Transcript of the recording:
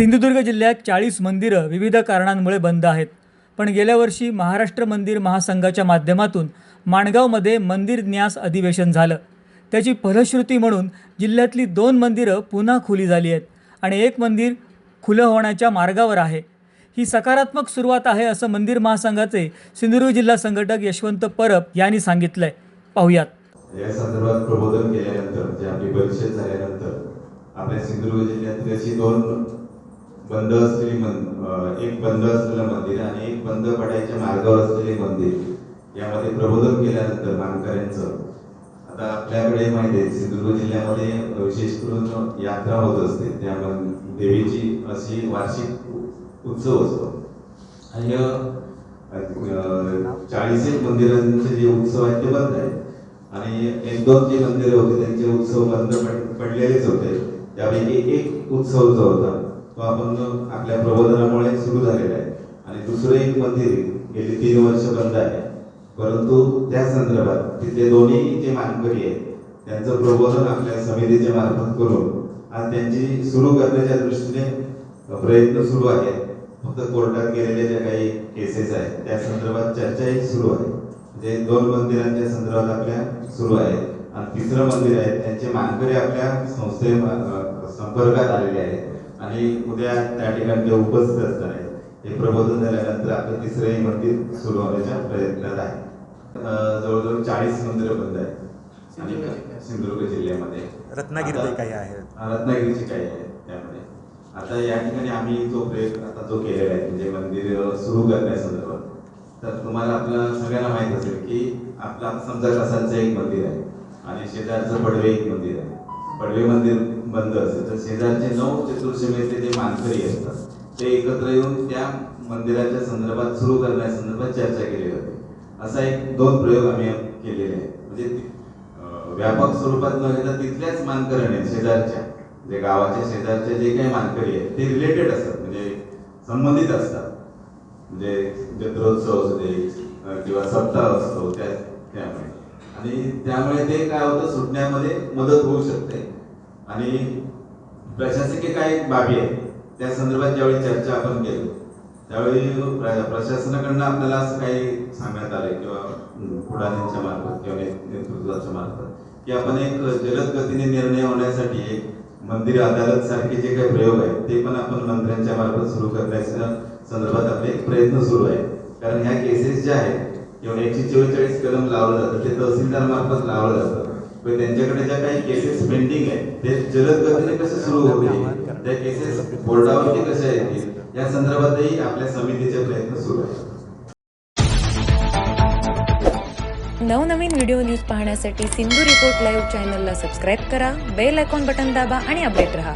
सिंधुदुर्ग जिल्ह्यात चाळीस मंदिरं विविध कारणांमुळे बंद आहेत. पण गेल्या वर्षी महाराष्ट्र मंदिर महासंघाच्या माध्यमातून माणगावमध्ये मंदिर न्यास अधिवेशन झालं. त्याची फलश्रुती म्हणून जिल्ह्यातली दोन मंदिरं पुन्हा खुली झाली आहेत आणि एक मंदिर खुलं होण्याच्या मार्गावर आहे. ही सकारात्मक सुरुवात आहे असं मंदिर महासंघाचे सिंधुदुर्ग जिल्हा संघटक यशवंत परब यांनी सांगितलंय. पाहुयात. या संदर्भात प्रबोधन केल्यानंतर जे आपली परिषद झाल्यानंतर आपल्या सिंधुदुर्ग जिल्ह्यातील अशी दोन बंद असलेली मन एक बंद असलेलं मंदिर आणि एक बंद पडायच्या मार्गावर असलेले मंदिर यामध्ये प्रबोधन केल्यानंतर मानकऱ्यांचं. आता आपल्याकडे माहिती आहे सिंधुदुर्ग जिल्ह्यामध्ये विशेष करून यात्रा होत असते त्यामध्ये देवीची अशी वार्षिक उत्सव असतो. आणि चाळीस एक मंदिरांचे जे उत्सव आहेत ते बंद आहेत. आणि एक दोन जे मंदिरं होते त्यांचे उत्सव बंद पड- पडलेलेच होते. त्यापैकी एक उत्सव जो होता तो आपण आपल्या प्रबोधनामुळे सुरू झालेला आहे. आणि दुसरं एक मंदिर गेली तीन वर्ष बंद आहे. परंतु त्या संदर्भात तिथे दोन्ही जे मानकरी आहेत त्यांचं प्रबोधन आपल्या समितीच्या मार्फत करून आज त्यांची सुरू करण्याच्या दृष्टीने प्रयत्न सुरू आहेत. फक्त कोर्टात गेलेल्या ज्या काही केसेस आहेत त्या संदर्भात चर्चाही सुरू आहे. म्हणजे दोन मंदिरांच्या संदर्भात आपल्या सुरू आहे. आणि तिसरं मंदिर आहे त्यांचे मानकरी आपल्या संस्थे संपर्कात आलेले आहेत. आणि उद्या त्या ठिकाणी ते उपस्थित असणार आहेत. हे प्रबोधन झाल्यानंतर आपलं तिसरंही मंदिर सुरू होण्याच्या प्रयत्नात आहे. जवळजवळ चाळीस मंदिरं बंद आहेत. आणि सिंधुदुर्ग जिल्ह्यामध्ये. रत्नागिरीतही आता- काही आहेत. हा, रत्नागिरीची काही आहे त्यामध्ये. आता या ठिकाणी आम्ही जो प्रयत्न आता जो केलेला आहे म्हणजे मंदिर सुरू करण्यासंदर्भात. तर तुम्हाला आपल्या सगळ्यांना माहीत असेल की आपलं समजा कसालचं एक मंदिर आहे. आणि शेजारचं पडवे एक मंदिर आहे. पडवे मंदिर बंद असेल तर शेजारचे नऊ चतुर्श्रमेचे जे मानकरी असतात ते एकत्र येऊन त्या मंदिराच्या संदर्भात सुरू करण्यासंदर्भात चर्चा केली होती असा एक दोन प्रयोग आम्ही केलेले आहेत. म्हणजे व्यापक स्वरूपात नव्हे तर तिथल्याच मानकऱ्याने शेजारच्या जे गावाच्या शेजारच्या जे काही मानकरी आहेत ते रिलेटेड असतात. म्हणजे संबंधित असतात. म्हणजे जत्रोत्सव असू दे किंवा सप्ताह असतो त्या त्यामुळे आणि त्यामुळे ते काय होतं सुटण्यामध्ये मदत होऊ शकते. आणि प्रशासकीय काही बाबी आहेत त्या संदर्भात ज्यावेळी चर्चा आपण केली त्यावेळी प्र- प्रशासनाकडनं आपल्याला असं काही सांगण्यात आलं किंवा पुढाऱ्यांच्या मार्फत किंवा नेतृत्वाच्या मार्फत की आपण एक जलद गतीने निर्णय होण्यासाठी एक मंदिर अदालत सारखे जे काही प्रयोग आहेत ते पण आपण मंत्र्यांच्या मार्फत सुरू करण्याच्या संदर्भात आपले एक प्रयत्न सुरू आहे कारण ह्या केसेस ज्या आहेत किंवा एकशे चव्वेचाळीस कलम लावलं जातं ते तहसीलदार मार्फत लावलं जातं. पण त्यांच्याकडे ज्या काही केसेस पेंडिंग आहेत ते जलद गतीने कसे सुरू होतील? त्या केसेस बोर्डावरती कशा येतील? या संदर्भातही आपल्या समितीचे प्रयत्न सुरू आहेत. नवनवीन व्हिडिओ न्यूज पाहण्यासाठी सिंधू रिपोर्ट लाईव्ह चॅनलला सबस्क्राईब करा बेल आयकॉन बटन दाबा आणि अपडेट रहा.